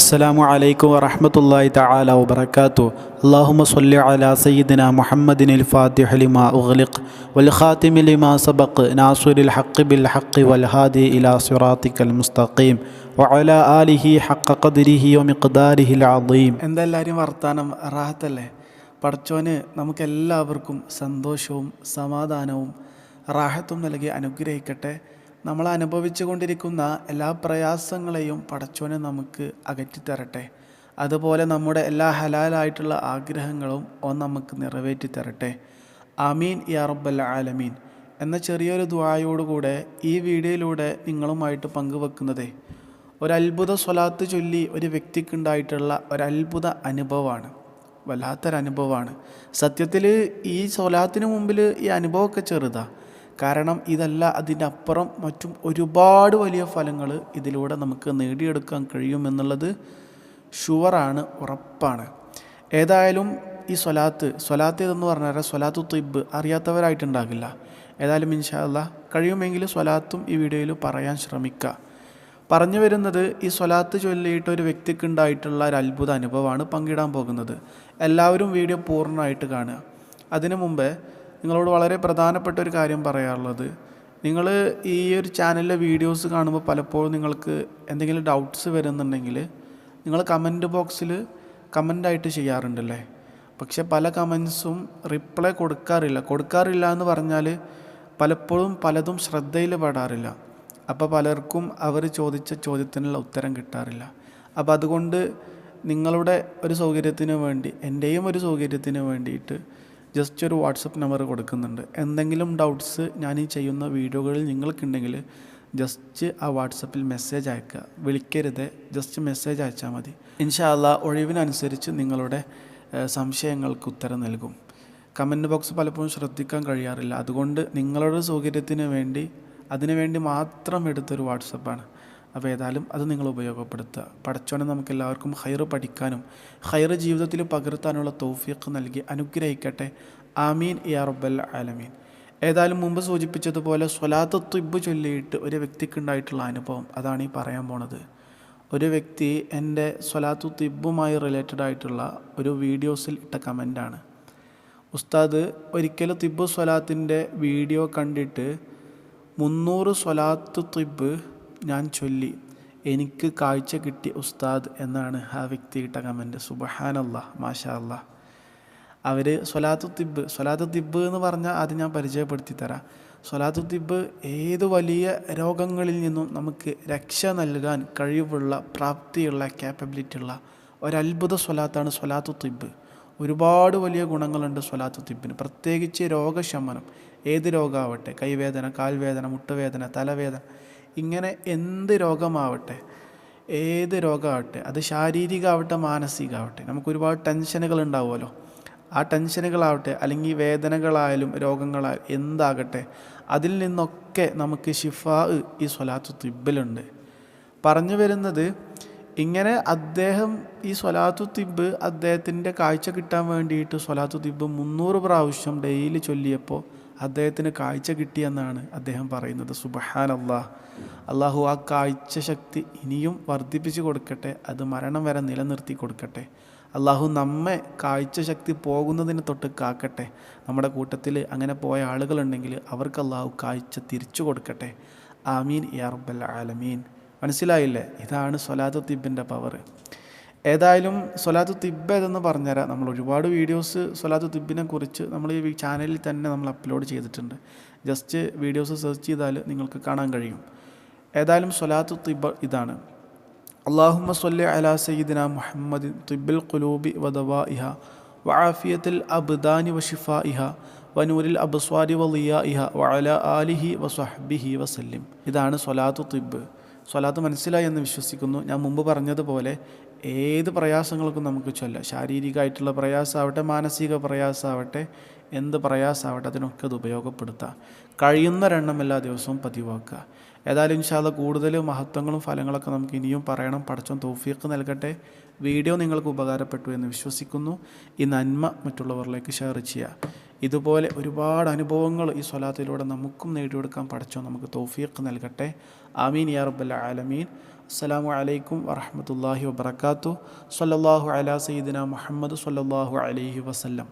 അസ്സലാമു അലൈക്കും വറഹമത്തല്ലാഹി തആല വബറകാതു അല്ലാഹുമ്മ സ്വല്ലി അലാ സയ്യിദിന മുഹമ്മദിനിൽ ഫാത്തിഹ ലിമാ ഉഗ്ലിഖ് വൽ ഖാതിമി ലിമാ സബഖ് നാസിറുൽ ഹഖ് ബിൽ ഹഖ് വൽ ഹാദി ഇലാ സിറാത്തിക്കൽ മുസ്തഖീം വഅലാ ആലിഹി ഹഖ ഖദ്രിഹി വമിഖ്ദാരിഹിൽ അളീം എന്തെല്ലാരും വർത്താനം? റാഹത്തല്ലേ? പടച്ചോന് നമുക്കെല്ലാവർക്കും സന്തോഷവും സമാധാനവും റാഹത്തും നൽകി അനുഗ്രഹിക്കട്ടെ. നമ്മൾ അനുഭവിച്ചു കൊണ്ടിരിക്കുന്ന എല്ലാ പ്രയാസങ്ങളെയും പടച്ചോനെ നമുക്ക് അകറ്റിത്തരട്ടെ. അതുപോലെ നമ്മുടെ എല്ലാ ഹലാലായിട്ടുള്ള ആഗ്രഹങ്ങളും ഓ നമുക്ക് നിറവേറ്റി തരട്ടെ ആമീൻ യാ റബ്ബൽ ആലമീൻ. എന്ന ചെറിയൊരു ദ്വായോടുകൂടെ ഈ വീഡിയോയിലൂടെ നിങ്ങളുമായിട്ട് പങ്കുവെക്കുന്നത് ഒരത്ഭുത സ്വലാത്ത് ചൊല്ലി ഒരു വ്യക്തിക്കുണ്ടായിട്ടുള്ള ഒരത്ഭുത അനുഭവമാണ്. വല്ലാത്തൊരനുഭവമാണ്. സത്യത്തിൽ ഈ സ്വലാത്തിന് മുമ്പിൽ ഈ അനുഭവമൊക്കെ ചെറുതാ. കാരണം ഇതല്ല അതിനപ്പുറം മറ്റും ഒരുപാട് വലിയ ഫലങ്ങൾ ഇതിലൂടെ നമുക്ക് നേടിയെടുക്കാൻ കഴിയുമെന്നുള്ളത് ഷുവറാണ് ഉറപ്പാണ്. ഏതായാലും ഈ സ്വലാത്ത് സ്വലാത്ത് ഇതെന്ന് പറഞ്ഞാൽ സ്വലാത്തു തിബ് അറിയാത്തവരായിട്ടുണ്ടാകില്ല. ഏതായാലും ഇൻഷാല്ല കഴിയുമെങ്കിൽ സ്വലാത്തും ഈ വീഡിയോയിൽ പറയാൻ ശ്രമിക്കുക പറഞ്ഞു വരുന്നത് ഈ സ്വലാത്ത് ചൊല്ലിയിട്ട് ഒരു വ്യക്തിക്ക് ഉണ്ടായിട്ടുള്ള ഒരു അത്ഭുത അനുഭവമാണ് പങ്കിടാൻ പോകുന്നത്. എല്ലാവരും വീഡിയോ പൂർണമായിട്ട് കാണുക. അതിനു മുമ്പേ നിങ്ങളോട് വളരെ പ്രധാനപ്പെട്ട ഒരു കാര്യം പറയാറുള്ളത് നിങ്ങൾ ഈ ഒരു ചാനലിലെ വീഡിയോസ് കാണുമ്പോൾ പലപ്പോഴും നിങ്ങൾക്ക് എന്തെങ്കിലും ഡൗട്ട്സ് വരുന്നുണ്ടെങ്കിൽ നിങ്ങൾ കമന്റ് ബോക്സിൽ കമന്റായിട്ട് ചെയ്യാറുണ്ടല്ലേ? പക്ഷേ പല കമൻസും റിപ്ലൈ കൊടുക്കാറില്ല. കൊടുക്കാറില്ല എന്ന് പറഞ്ഞാൽ പലപ്പോഴും പലതും ശ്രദ്ധയിൽ പെടാറില്ല. അപ്പോൾ പലർക്കും അവർ ചോദിച്ച ചോദ്യത്തിനുള്ള ഉത്തരം കിട്ടാറില്ല. അപ്പോൾ അതുകൊണ്ട് നിങ്ങളുടെ ഒരു സൗകര്യത്തിന് വേണ്ടി എന്റെയും ഒരു സൗകര്യത്തിന് വേണ്ടിയിട്ട് ജസ്റ്റ് ഒരു വാട്സപ്പ് നമ്പർ കൊടുക്കുന്നുണ്ട്. എന്തെങ്കിലും ഡൗട്ട്സ് ഞാൻ ഈ ചെയ്യുന്ന വീഡിയോകളിൽ നിങ്ങൾക്കുണ്ടെങ്കിൽ ജസ്റ്റ് ആ വാട്സപ്പിൽ മെസ്സേജ് അയക്കുക. വിളിക്കരുത്. ജസ്റ്റ് മെസ്സേജ് അയച്ചാൽ മതി. ഇൻഷാല്ല ഒഴിവിനനുസരിച്ച് നിങ്ങളുടെ സംശയങ്ങൾക്ക് ഉത്തരം നൽകും. കമന്റ് ബോക്സ് പലപ്പോഴും ശ്രദ്ധിക്കാൻ കഴിയാറില്ല. അതുകൊണ്ട് നിങ്ങളുടെ സൗകര്യത്തിന് വേണ്ടി അതിനുവേണ്ടി മാത്രം എടുത്തൊരു വാട്സപ്പാണ്. അപ്പോൾ ഏതായാലും അത് നിങ്ങൾ ഉപയോഗപ്പെടുത്തുക. പടച്ചോനെ നമുക്ക് എല്ലാവർക്കും ഹൈറ് പഠിക്കാനും ഹൈറ് ജീവിതത്തിൽ പകർത്താനുള്ള തൗഫീഖ് നൽകി അനുഗ്രഹിക്കട്ടെ. ആമീൻ യാ റബ്ബൽ ആലമീൻ. ഏതായാലും മുമ്പ് സൂചിപ്പിച്ചതുപോലെ സ്വലാത്ത് തുബ് ചൊല്ലിയിട്ട് ഒരു വ്യക്തിക്കുണ്ടായിട്ടുള്ള അനുഭവം. അതാണ് ഈ പറയാൻ പോണത്. ഒരു വ്യക്തി എന്റെ സ്വലാത്തു തിബുമായി റിലേറ്റഡ് ആയിട്ടുള്ള ഒരു വീഡിയോസിൽ ഇട്ട കമന്റാണ് ഉസ്താദ് ഒരിക്കലും തിബു സ്വലാത്തിന്റെ വീഡിയോ കണ്ടിട്ട് മുന്നൂറ് സ്വലാത്ത് തിബ് ഞാൻ ചൊല്ലി എനിക്ക് കാഴ്ച കിട്ടി ഉസ്താദ് എന്നാണ് ആ വ്യക്തി ഇട്ട കമന്റ് സുബഹാനല്ല മാഷാ അല്ലാ അവർ സ്വലാത്തു തിബ് സ്വലാത്തു തിബ് എന്ന് പറഞ്ഞാൽ അത് ഞാൻ പരിചയപ്പെടുത്തി തരാം. സ്വലാത്തു തിബ് ഏത് വലിയ രോഗങ്ങളിൽ നിന്നും നമുക്ക് രക്ഷ നൽകാൻ കഴിവുള്ള പ്രാപ്തിയുള്ള ക്യാപ്പബിലിറ്റി ഉള്ള ഒരത്ഭുത സ്വലാത്താണ് സ്വലാത്തു തിബ് ഒരുപാട് വലിയ ഗുണങ്ങളുണ്ട് സ്വലാത്തു തിബിന് പ്രത്യേകിച്ച് രോഗശമനം. ഏത് രോഗമാവട്ടെ? കൈവേദന കാൽവേദന മുട്ടുവേദന തലവേദന. ഇങ്ങനെ എന്ത് രോഗമാവട്ടെ ഏത് രോഗമാവട്ടെ അത് ശാരീരികമാവട്ടെ മാനസികമാവട്ടെ നമുക്കൊരുപാട് ടെൻഷനുകൾ ഉണ്ടാവുമല്ലോ ആ ടെൻഷനുകളാവട്ടെ അല്ലെങ്കിൽ വേദനകളായാലും രോഗങ്ങളായാലും എന്താകട്ടെ അതിൽ നിന്നൊക്കെ നമുക്ക് ഷിഫാ ഈ സ്വലാത്തു തിബിലുണ്ട് പറഞ്ഞു വരുന്നത് ഇങ്ങനെ അദ്ദേഹം ഈ സ്വലാത്തു തിബ് അദ്ദേഹത്തിന്റെ കാഴ്ച കിട്ടാൻ വേണ്ടിയിട്ട് സ്വലാത്തു തിബ് മുന്നൂറ് പ്രാവശ്യം ഡെയിലി ചൊല്ലിയപ്പോൾ അദ്ദേഹത്തിന് കാഴ്ച കിട്ടിയെന്നാണ് അദ്ദേഹം പറയുന്നത്. സുബഹാൻ അള്ളാഹ് അള്ളാഹു ആ കാഴ്ച ശക്തി ഇനിയും വർദ്ധിപ്പിച്ചു കൊടുക്കട്ടെ അത് മരണം വരെ നിലനിർത്തി കൊടുക്കട്ടെ. അള്ളാഹു നമ്മെ കാഴ്ച ശക്തി പോകുന്നതിന് തൊട്ട് കാക്കട്ടെ. നമ്മുടെ കൂട്ടത്തിൽ അങ്ങനെ പോയ ആളുകളുണ്ടെങ്കിൽ അവർക്ക് അള്ളാഹു കാഴ്ച തിരിച്ചു കൊടുക്കട്ടെ. ആമീൻ യാ റബ്ബൽ ആലമീൻ. മനസ്സിലായില്ലേ? ഇതാണ് സ്വലാത്തു പവർ. ഏതായാലും സ്വലാത്തു തിബ് ഏതെന്ന് പറഞ്ഞുതരാം. നമ്മൾ ഒരുപാട് വീഡിയോസ് സ്വലാത്തു തിബിനെ കുറിച്ച് നമ്മൾ ഈ ചാനലിൽ തന്നെ നമ്മൾ അപ്ലോഡ് ചെയ്തിട്ടുണ്ട്. ജസ്റ്റ് വീഡിയോസ് സെർച്ച് ചെയ്താൽ നിങ്ങൾക്ക് കാണാൻ കഴിയും. ഏതായാലും സ്വലാത്തു തിബ് ഇതാണ്. അള്ളാഹു സൊല്ല അലാ സയ്യിദിന മുഹമ്മദ് തിബിൽ ഖുലൂബി വധവ ഇഹ വആഫിയത്തിൽ അബ്ദാനി വഷിഫ ഇഹ വനൂരിൽ അബ്സ്വാരി വലിയ ഇഹ വഅല ആലിഹി വസ്വഹ്ബിഹി വസല്ലിം ഇതാണ് സ്വലാത്തു തിബ്ബ്. സ്വലാത്ത് മനസ്സിലായി എന്ന് വിശ്വസിക്കുന്നു. ഞാൻ മുമ്പ് പറഞ്ഞതുപോലെ ഏത് പ്രയാസങ്ങൾക്കും നമുക്ക് ചൊല്ലാം. ശാരീരികമായിട്ടുള്ള പ്രയാസമാവട്ടെ മാനസിക പ്രയാസമാവട്ടെ എന്ത് പ്രയാസമാവട്ടെ അതിനൊക്കെ അത് ഉപയോഗപ്പെടുത്താം. കഴിയുന്നൊരെണ്ണം എല്ലാ ദിവസവും പതിവാക്കുക. ഏതായാലും ഇൻഷാല്ല കൂടുതൽ മഹത്വങ്ങളും ഫലങ്ങളൊക്കെ നമുക്ക് ഇനിയും പറയണം. പടച്ചോൻ തൗഫീഖ് നൽകട്ടെ. വീഡിയോ നിങ്ങൾക്ക് ഉപകാരപ്പെട്ടു എന്ന് വിശ്വസിക്കുന്നു. ഈ നന്മ മറ്റുള്ളവരിലേക്ക് ഷെയർ ചെയ്യുക. ഇതുപോലെ ഒരുപാട് അനുഭവങ്ങൾ ഈ സ്വലാത്തിലൂടെ നമുക്കും നേടിയെടുക്കാൻ പഠിച്ചോ നമുക്ക് തൗഫീഖ് നൽകട്ടെ. ആമീൻ യാ റബ്ബൽ ആലമീൻ. അസ്സാം വലൈക്കും വറഹ്മത്തുള്ളാഹി വാത്തു സല്ലാഹു അലാ സയ്യിദിന മുഹമ്മദ് സല്ലാഹു അലൈഹി വസല്ലം.